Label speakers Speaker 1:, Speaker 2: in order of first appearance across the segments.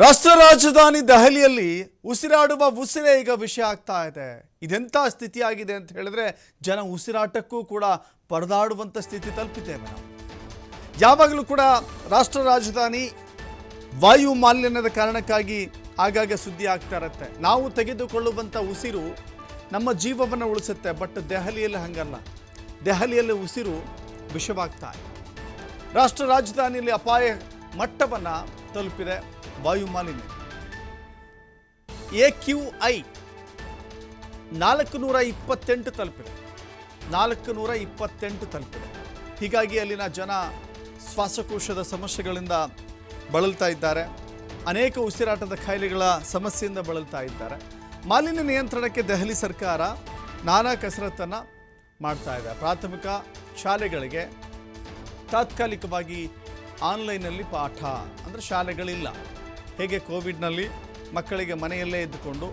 Speaker 1: ರಾಷ್ಟ್ರ ರಾಜಧಾನಿ ದೆಹಲಿಯಲ್ಲಿ ಉಸಿರಾಡುವ ಉಸಿರೇ ಈಗ ವಿಷಯ ಆಗ್ತಾ ಇದೆ. ಇದೆಂಥ ಸ್ಥಿತಿ ಆಗಿದೆ ಅಂತ ಹೇಳಿದ್ರೆ ಜನ ಉಸಿರಾಟಕ್ಕೂ ಕೂಡ ಪರದಾಡುವಂಥ ಸ್ಥಿತಿ ತಲುಪಿದ್ದೇವೆ ನಾವು ಯಾವಾಗಲೂ ಕೂಡ ರಾಷ್ಟ್ರ ರಾಜಧಾನಿ ವಾಯು ಮಾಲಿನ್ಯದ ಕಾರಣಕ್ಕಾಗಿ ಆಗಾಗ ಸುದ್ದಿ ಆಗ್ತಾ ಇರುತ್ತೆ. ನಾವು ತೆಗೆದುಕೊಳ್ಳುವಂಥ ಉಸಿರು ನಮ್ಮ ಜೀವವನ್ನು ಉಳಿಸುತ್ತೆ, ಬಟ್ ದೆಹಲಿಯಲ್ಲಿ ಹಂಗಲ್ಲ. ದೆಹಲಿಯಲ್ಲಿ ಉಸಿರು ವಿಷವಾಗ್ತಾ ಇದೆ. ರಾಷ್ಟ್ರ ರಾಜಧಾನಿಯಲ್ಲಿ ಅಪಾಯ ಮಟ್ಟವನ್ನು ತಲುಪಿದೆ ವಾಯು ಮಾಲಿನ್ಯ. ಎ ಕ್ಯೂ ಐ ನಾಲ್ಕು ನೂರ ಇಪ್ಪತ್ತೆಂಟು ತಲುಪಿದೆ. ನಾಲ್ಕು ನೂರ ಇಪ್ಪತ್ತೆಂಟು ತಲುಪಿದೆ. ಹೀಗಾಗಿ ಅಲ್ಲಿನ ಜನ ಶ್ವಾಸಕೋಶದ ಸಮಸ್ಯೆಗಳಿಂದ ಬಳಲ್ತಾ ಇದ್ದಾರೆ. ಅನೇಕ ಉಸಿರಾಟದ ಕಾಯಿಲೆಗಳ ಸಮಸ್ಯೆಯಿಂದ ಬಳಲ್ತಾ ಇದ್ದಾರೆ. ಮಾಲಿನ್ಯ ನಿಯಂತ್ರಣಕ್ಕೆ ದೆಹಲಿ ಸರ್ಕಾರ ನಾನಾ ಕಸರತ್ತನ್ನು ಮಾಡ್ತಾ ಇದೆ. ಪ್ರಾಥಮಿಕ ಶಾಲೆಗಳಿಗೆ ತಾತ್ಕಾಲಿಕವಾಗಿ ಆನ್ಲೈನಲ್ಲಿ ಪಾಠ ಅಂದರೆ ಶಾಲೆಗಳಿಲ್ಲ. ಹೇಗೆ ಕೋವಿಡ್ನಲ್ಲಿ ಮಕ್ಕಳಿಗೆ ಮನೆಯಲ್ಲೇ ಇದ್ದುಕೊಂಡು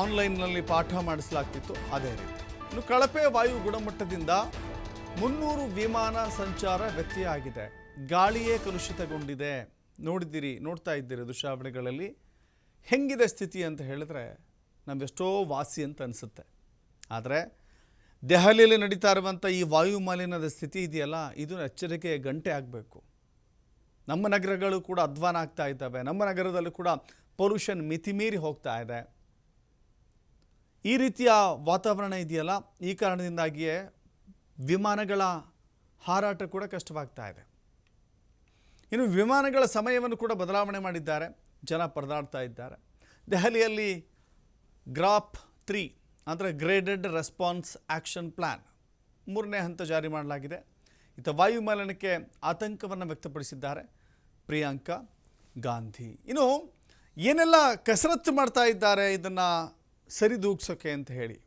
Speaker 1: ಆನ್ಲೈನ್ನಲ್ಲಿ ಪಾಠ ಮಾಡಿಸಲಾಗ್ತಿತ್ತು, ಅದೇ ರೀತಿ. ಇನ್ನು ಕಳಪೆ ವಾಯು ಗುಣಮಟ್ಟದಿಂದ ಮುನ್ನೂರು ವಿಮಾನ ಸಂಚಾರ ವ್ಯತ್ಯಯ ಆಗಿದೆ ಗಾಳಿಯೇ ಕಲುಷಿತಗೊಂಡಿದೆ. ನೋಡಿದ್ದೀರಿ, ನೋಡ್ತಾ ಇದ್ದೀರಿ ದೃಶ್ಯಾವಳಿಗಳಲ್ಲಿ. ಹೆಂಗಿದೆ ಸ್ಥಿತಿ ಅಂತ ಹೇಳಿದ್ರೆ ನಮ್ಗೆಷ್ಟೋ ವಾಸಿ ಅಂತ ಅನಿಸುತ್ತೆ. ಆದರೆ ದೆಹಲಿಯಲ್ಲಿ ನಡೀತಾ ಇರುವಂಥ ಈ ವಾಯು ಮಾಲಿನ್ಯದ ಸ್ಥಿತಿ ಇದೆಯಲ್ಲ, ಇದು ಎಚ್ಚರಿಕೆಯ ಗಂಟೆ ಆಗಬೇಕು. ನಮ್ಮ ನಗರಗಳು ಕೂಡ ಅಧ್ವಾನ ಆಗ್ತಾ ಇದ್ದಾವೆ. ನಮ್ಮ ನಗರದಲ್ಲೂ ಕೂಡ ಪೊಲ್ಯೂಷನ್ ಮಿತಿಮೀರಿ ಹೋಗ್ತಾ ಇದೆ. ಈ ರೀತಿಯ ವಾತಾವರಣ ಇದೆಯಲ್ಲ, ಈ ಕಾರಣದಿಂದಾಗಿಯೇ ವಿಮಾನಗಳ ಹಾರಾಟ ಕೂಡ ಕಷ್ಟವಾಗ್ತಾ ಇದೆ. ಇನ್ನು ವಿಮಾನಗಳ ಸಮಯವನ್ನು ಕೂಡ ಬದಲಾವಣೆ ಮಾಡಿದ್ದಾರೆ. ಜನ ಪರದಾಡ್ತಾ ಇದ್ದಾರೆ. ದೆಹಲಿಯಲ್ಲಿ ಗ್ರಾಪ್ ತ್ರೀ ಅಂದರೆ ಗ್ರೇಡೆಡ್ ರೆಸ್ಪಾನ್ಸ್ ಆ್ಯಕ್ಷನ್ ಪ್ಲ್ಯಾನ್ ಮೂರನೇ ಹಂತ ಜಾರಿ ಮಾಡಲಾಗಿದೆ. ಇತ್ತ ವಾಯುಮಾಲಿನ್ಯಕ್ಕೆ ಆತಂಕವನ್ನು ವ್ಯಕ್ತಪಡಿಸಿದ್ದಾರೆ. ಪ್ರಿಯಾಂಕಾ ಗಾಂಧಿ. ಇನ್ನು ಏನೆಲ್ಲ ಕಸರತ್ತು ಮಾಡ್ತಾ ಇದ್ದಾರೆ ಇದನ್ನು ಸರಿದೂಗ್ಸೋಕೆ ಅಂತ ಹೇಳಿ.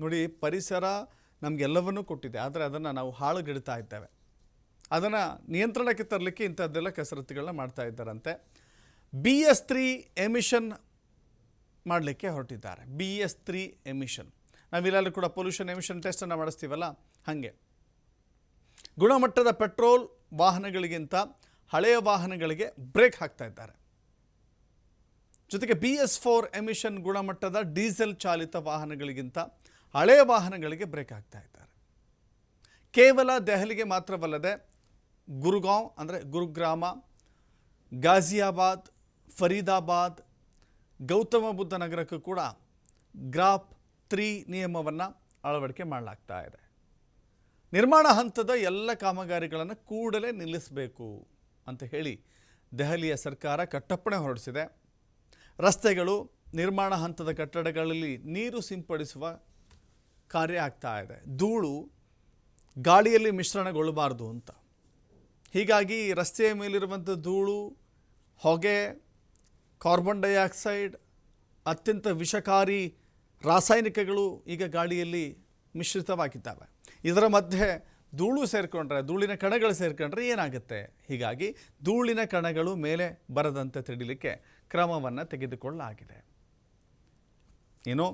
Speaker 1: ನೋಡಿ, ಪರಿಸರ ನಮಗೆಲ್ಲವನ್ನೂ ಕೊಟ್ಟಿದೆ. ಆದರೆ ಅದನ್ನು ನಾವು ಹಾಳುಗೆಡ್ತಾ ಇದ್ದೇವೆ. ಅದನ್ನು ನಿಯಂತ್ರಣಕ್ಕೆ ತರಲಿಕ್ಕೆ ಇಂಥದ್ದೆಲ್ಲ ಕಸರತ್ತುಗಳನ್ನ ಮಾಡ್ತಾ ಇದ್ದಾರಂತೆ. ಬಿ ಎಸ್ ತ್ರೀ ಎಮಿಷನ್ ಮಾಡಲಿಕ್ಕೆ ಹೊರಟಿದ್ದಾರೆ. ಬಿ ಎಸ್ ತ್ರೀ ಎಮಿಷನ್ ನಾವಿಲ್ಲಾದ್ರೂ ಕೂಡ ಪೊಲ್ಯೂಷನ್ ಎಮಿಷನ್ ಟೆಸ್ಟನ್ನು ಮಾಡಿಸ್ತೀವಲ್ಲ? ಹಾಗೆ. ಗುಣಮಟ್ಟದ ಪೆಟ್ರೋಲ್ ವಾಹನಗಳಿಗಿಂತ ಹಳೆಯ ವಾಹನಗಳಿಗೆ ಬ್ರೇಕ್ ಹಾಕ್ತಾ ಇದ್ದಾರೆ. ಜೊತೆಗೆ ಬಿ ಎಸ್ ಫೋರ್ ಎಮಿಷನ್ ಗುಣಮಟ್ಟದ ಡೀಸೆಲ್ ಚಾಲಿತ ವಾಹನಗಳಿಗಿಂತ ಹಳೆಯ ವಾಹನಗಳಿಗೆ ಬ್ರೇಕ್ ಹಾಕ್ತಾ ಇದ್ದಾರೆ. ಕೇವಲ ದೆಹಲಿಗೆ ಮಾತ್ರವಲ್ಲದೆ ಗುರುಗಾಂವ್ ಅಂದರೆ ಗುರುಗ್ರಾಮ ಗಾಜಿಯಾಬಾದ್ ಫರೀದಾಬಾದ್ ಗೌತಮ ಬುದ್ಧ ನಗರಕ್ಕೂ ಕೂಡ ಗ್ರಾಪ್ ತ್ರೀ ನಿಯಮವನ್ನು ಅಳವಡಿಕೆ ಮಾಡಲಾಗ್ತಾ ಇದೆ. ನಿರ್ಮಾಣ ಹಂತದ ಎಲ್ಲ ಕಾಮಗಾರಿಗಳನ್ನು ಕೂಡಲೇ ನಿಲ್ಲಿಸಬೇಕು ಅಂತ ಹೇಳಿ ದೆಹಲಿಯ ಸರ್ಕಾರ ಕಟ್ಟಪ್ಪಣೆ ಹೊರಡಿಸಿದೆ. ರಸ್ತೆಗಳು, ನಿರ್ಮಾಣ ಹಂತದ ಕಟ್ಟಡಗಳಲ್ಲಿ ನೀರು ಸಿಂಪಡಿಸುವ ಕಾರ್ಯ ಆಗ್ತಾ ಇದೆ. ಧೂಳು ಗಾಳಿಯಲ್ಲಿ ಮಿಶ್ರಣಗೊಳ್ಳಬಾರ್ದು ಅಂತ. ಹೀಗಾಗಿ ರಸ್ತೆಯ ಮೇಲಿರುವಂಥ ಧೂಳು, ಹೊಗೆ ಕಾರ್ಬನ್ ಡೈಆಕ್ಸೈಡ್ ಅತ್ಯಂತ ವಿಷಕಾರಿ ರಾಸಾಯನಿಕಗಳು ಈಗ ಗಾಳಿಯಲ್ಲಿ ಮಿಶ್ರಿತವಾಗಿದ್ದಾವೆ. ಇದರ ಮಧ್ಯೆ ಧೂಳು ಸೇರಿಕೊಂಡ್ರೆ, ಧೂಳಿನ ಕಣಗಳು ಸೇರಿಕೊಂಡ್ರೆ ಏನಾಗುತ್ತೆ? ಹೀಗಾಗಿ ಧೂಳಿನ ಕಣಗಳು ಮೇಲೆ ಬರದಂತೆ ತಡಿಲಿಕ್ಕೆ ಕ್ರಮವನ್ನು ತೆಗೆದುಕೊಳ್ಳಲಾಗಿದೆ. ಏನು?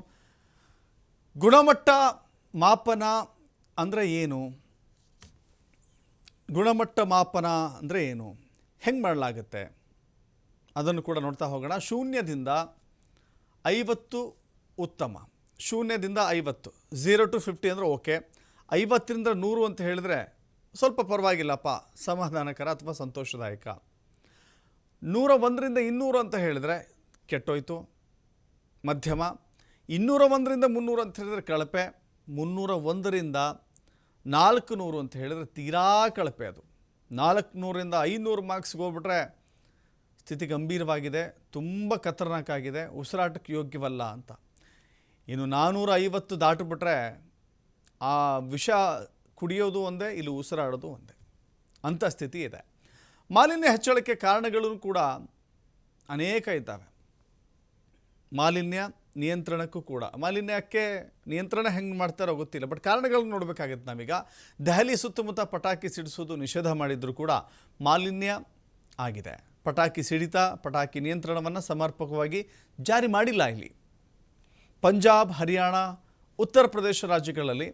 Speaker 1: ಗುಣಮಟ್ಟ ಮಾಪನ ಅಂದರೆ ಏನು? ಗುಣಮಟ್ಟ ಮಾಪನ ಅಂದರೆ ಏನು? ಹೆಂಗೆ ಮಾಡಲಾಗುತ್ತೆ? ಅದನ್ನು ಕೂಡ ನೋಡ್ತಾ ಹೋಗೋಣ. ಶೂನ್ಯದಿಂದ ಐವತ್ತು ಉತ್ತಮ. ಶೂನ್ಯದಿಂದ ಐವತ್ತು. ಝೀರೋ ಟು ಫಿಫ್ಟಿ ಅಂದರೆ ಓಕೆ ಐವತ್ತರಿಂದ ನೂರು ಅಂತ ಹೇಳಿದ್ರೆ ಸ್ವಲ್ಪ ಪರವಾಗಿಲ್ಲಪ್ಪ. ಸಮಾಧಾನಕರ ಅಥವಾ ಸಂತೋಷದಾಯಕ. ನೂರ ಒಂದರಿಂದ ಇನ್ನೂರು ಅಂತ ಹೇಳಿದ್ರೆ ಕೆಟ್ಟೋಯ್ತು. ಮಧ್ಯಮ. ಇನ್ನೂರ ಒಂದರಿಂದ ಮುನ್ನೂರು ಅಂತ ಹೇಳಿದ್ರೆ ಕಳಪೆ. ಮುನ್ನೂರ ಒಂದರಿಂದ ನಾಲ್ಕು ನೂರು ಅಂತ ಹೇಳಿದ್ರೆ ತೀರಾ ಕಳಪೆ ಅದು. ನಾಲ್ಕು ನೂರಿಂದ ಐನೂರು ಮಾರ್ಕ್ಸ್ಗೆ ಹೋಗ್ಬಿಟ್ರೆ ಸ್ಥಿತಿ ಗಂಭೀರವಾಗಿದೆ, ತುಂಬ ಆಗಿದೆ ಉಸಿರಾಟಕ್ಕೆ ಯೋಗ್ಯವಲ್ಲ ಅಂತ. ಇನ್ನು ನಾನ್ನೂರ ಐವತ್ತು ದಾಟಿಬಿಟ್ರೆ ಆ ವಿಷ ಕುಡಿಯೋದು ಒಂದೇ, ಇಲ್ಲಿ ಉಸಿರಾಡೋದು ಒಂದೇ. ಅಂಥ ಸ್ಥಿತಿ ಇದೆ. ಮಾಲಿನ್ಯ ಹೆಚ್ಚಳಕ್ಕೆ ಕಾರಣಗಳು ಕೂಡ ಅನೇಕ ಇದ್ದಾವೆ. ಮಾಲಿನ್ಯ ನಿಯಂತ್ರಣಕ್ಕೂ ಕೂಡ. ಮಾಲಿನ್ಯಕ್ಕೆ ನಿಯಂತ್ರಣ ಹೆಂಗೆ ಮಾಡ್ತಾರೋ ಗೊತ್ತಿಲ್ಲ, ಬಟ್ ಕಾರಣಗಳನ್ನು ನೋಡಬೇಕಾಗತ್ತೆ ನಾವೀಗ. ದೆಹಲಿ ಸುತ್ತಮುತ್ತ ಪಟಾಕಿ ಸಿಡಿಸೋದು ನಿಷೇಧ ಮಾಡಿದರೂ ಕೂಡ ಮಾಲಿನ್ಯ ಆಗಿದೆ. ಪಟಾಕಿ ಸಿಡಿತ, ಪಟಾಕಿ ನಿಯಂತ್ರಣವನ್ನು ಸಮರ್ಪಕವಾಗಿ ಜಾರಿ ಮಾಡಿಲ್ಲ ಇಲ್ಲಿ. ಪಂಜಾಬ್, ಹರಿಯಾಣ, ಉತ್ತರ ಪ್ರದೇಶ ರಾಜ್ಯಗಳಲ್ಲಿ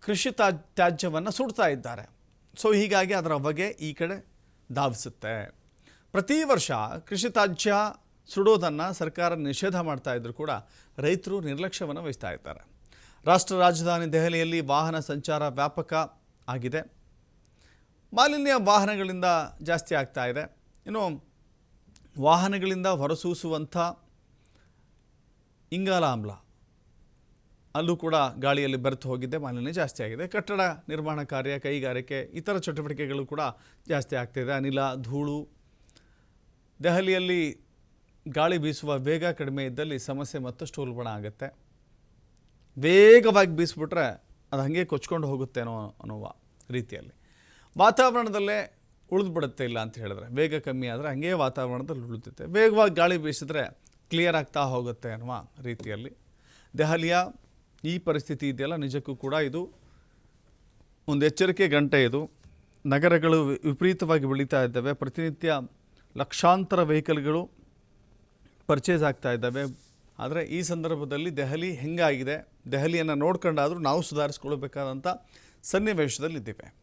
Speaker 1: ಕೃಷಿ ತಾ ತ್ಯಾಜ್ಯವನ್ನು ಸುಡ್ತಾ ಇದ್ದಾರೆ. ಸೊ ಹೀಗಾಗಿ ಅದರ ಬಗೆ ಈ ಕಡೆ ಧಾವಿಸುತ್ತೆ. ಪ್ರತಿ ವರ್ಷ ಕೃಷಿ ತ್ಯಾಜ್ಯ ಸುಡೋದನ್ನು ಸರ್ಕಾರ ನಿಷೇಧ ಮಾಡ್ತಾ ಇದ್ದರೂ ಕೂಡ ರೈತರು ನಿರ್ಲಕ್ಷ್ಯವನ್ನು ವಹಿಸ್ತಾ ಇದ್ದಾರೆ. ರಾಷ್ಟ್ರ ರಾಜಧಾನಿ ದೆಹಲಿಯಲ್ಲಿ ವಾಹನ ಸಂಚಾರ ವ್ಯಾಪಕ ಆಗಿದೆ. ಮಾಲಿನ್ಯ ವಾಹನಗಳಿಂದ ಜಾಸ್ತಿ ಆಗ್ತಾ ಇದೆ. ಇನ್ನು ವಾಹನಗಳಿಂದ ಹೊರಸೂಸುವಂಥ ಇಂಗಾಲ ಆಮ್ಲ. ಅಲ್ಲೂ ಕೂಡ ಗಾಳಿಯಲ್ಲಿ ಬೆರೆತು ಹೋಗಿದ್ದೆ ಮಾಲಿನ್ಯ ಜಾಸ್ತಿ ಆಗಿದೆ. ಕಟ್ಟಡ ನಿರ್ಮಾಣ ಕಾರ್ಯ, ಕೈಗಾರಿಕೆ, ಇತರ ಚಟುವಟಿಕೆಗಳು ಕೂಡ ಜಾಸ್ತಿ ಆಗ್ತಿದೆ. ಅನಿಲ, ಧೂಳು. ದೆಹಲಿಯಲ್ಲಿ ಗಾಳಿ ಬೀಸುವ ವೇಗ ಕಡಿಮೆ ಇದ್ದಲ್ಲಿ ಸಮಸ್ಯೆ ಮತ್ತಷ್ಟು ಉಲ್ಬಣ ಆಗುತ್ತೆ. ವೇಗವಾಗಿ ಬೀಸಿಬಿಟ್ರೆ ಅದು ಹಾಗೆ ಕೊಚ್ಕೊಂಡು ಹೋಗುತ್ತೇನೋ ಅನ್ನುವ ರೀತಿಯಲ್ಲಿ. ವಾತಾವರಣದಲ್ಲೇ ಉಳಿದು ಬಿಡುತ್ತೆ ಇಲ್ಲ ಅಂತ ಹೇಳಿದ್ರೆ, ವೇಗ ಕಮ್ಮಿ ಆದರೆ ಹಂಗೆ ವಾತಾವರಣದಲ್ಲಿ ಉಳಿತೈತೆ. ವೇಗವಾಗಿ ಗಾಳಿ ಬೀಸಿದ್ರೆ ಕ್ಲಿಯರ್ ಆಗ್ತಾ ಹೋಗುತ್ತೆ ಅನ್ನುವ ರೀತಿಯಲ್ಲಿ. ದೆಹಲಿಯ ಈ ಪರಿಸ್ಥಿತಿ ಇದೆಯಲ್ಲ, ನಿಜಕ್ಕೂ ಕೂಡ ಇದು ಒಂದು ಎಚ್ಚರಿಕೆ ಗಂಟೆ ಇದು. ನಗರಗಳು ವಿಪರೀತವಾಗಿ ಬೆಳೀತಾ ಇದ್ದಾವೆ. ಪ್ರತಿನಿತ್ಯ ಲಕ್ಷಾಂತರ ವೆಹಿಕಲ್ಗಳು ಪರ್ಚೇಸ್ ಆಗ್ತಾ ಇದ್ದಾವೆ. ಆದರೆ ಈ ಸಂದರ್ಭದಲ್ಲಿ ದೆಹಲಿ ಹೆಂಗಾಗಿದೆ? ದೆಹಲಿಯನ್ನು ನೋಡ್ಕೊಂಡಾದರೂ ನಾವು ಸುಧಾರಿಸ್ಕೊಳ್ಬೇಕಾದಂಥ ಸನ್ನಿವೇಶದಲ್ಲಿದ್ದೇವೆ.